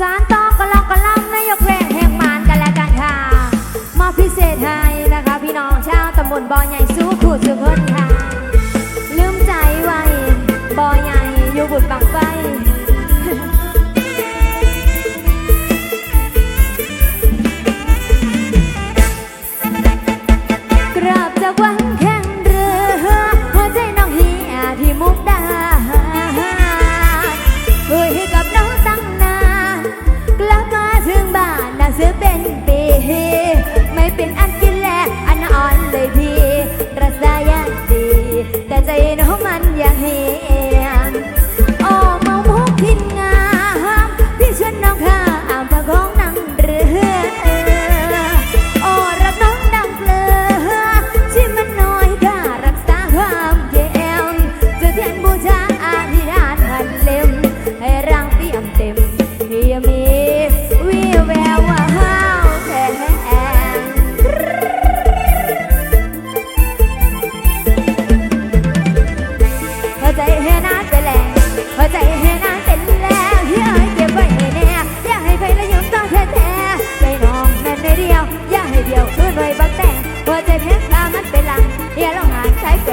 สารตองกระลองกระลำนายกแรงแห่งมานกันแล้วกันค่ะ มอบพิเศษให้นะคะ พี่น้องชาวตำบลบอใหญ่สู้ขู่สุขนค่ะ ลืมใจไว้บอใหญ่อยู่บุตรบังไฟ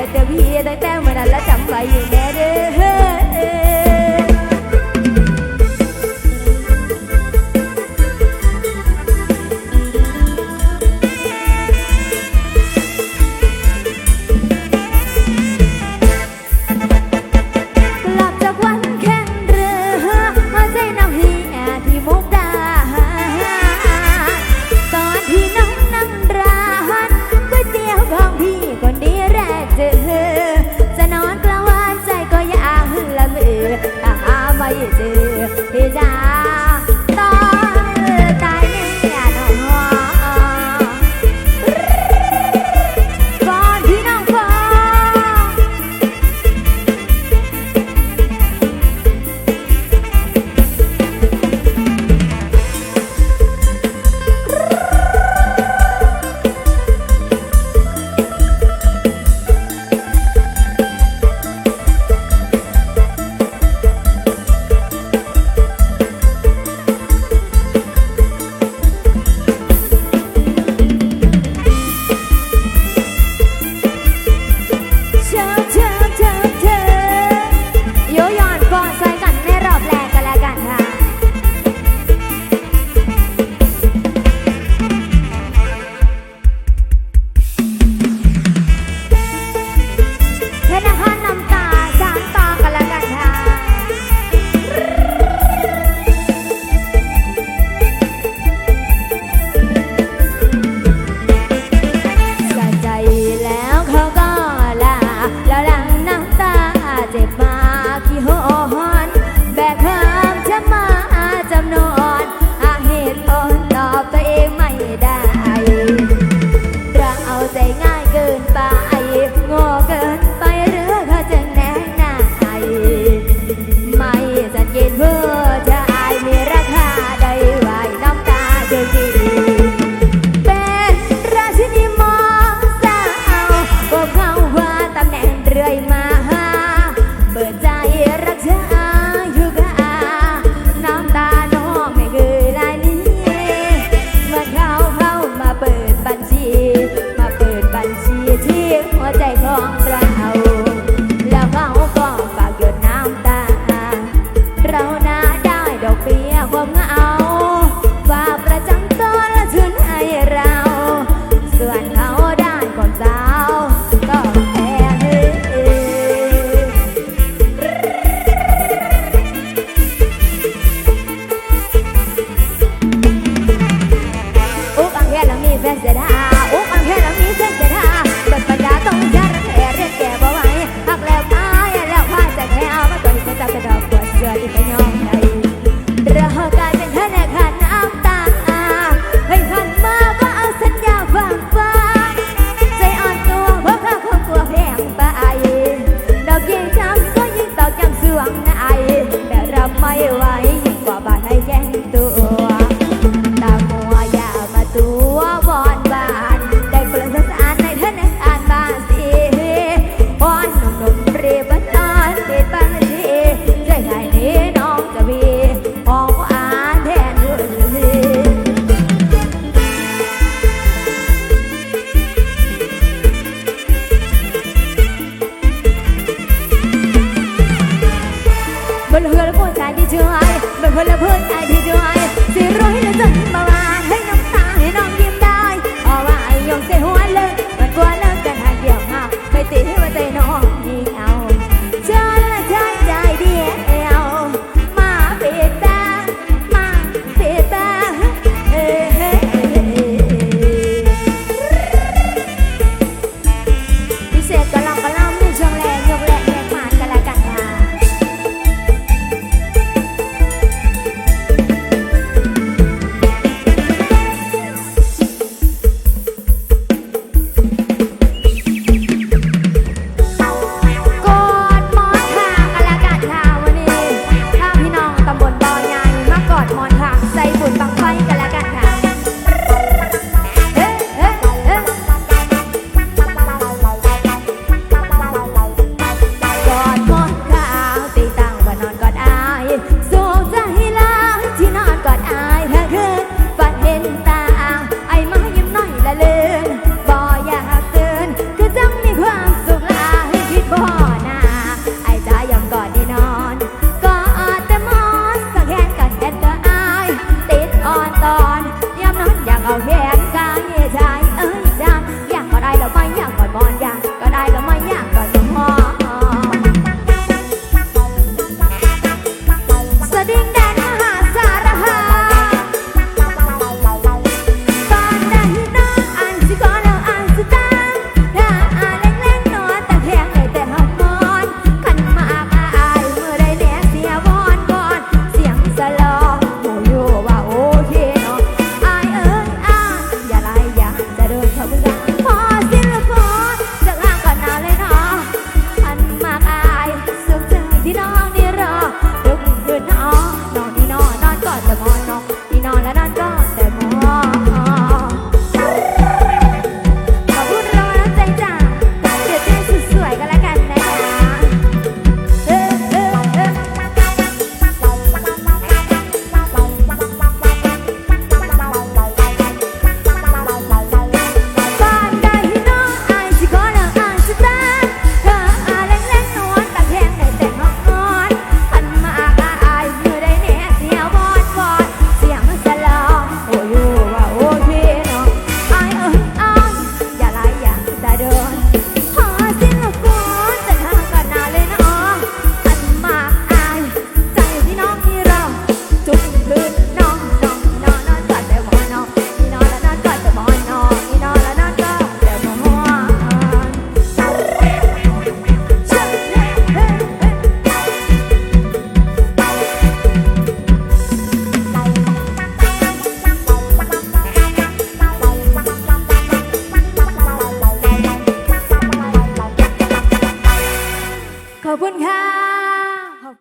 ಗೆಳತಿಯ ವಿಯದ ಚಾಮರಲ್ಲ ಚಂಬಯ್ಯನ When I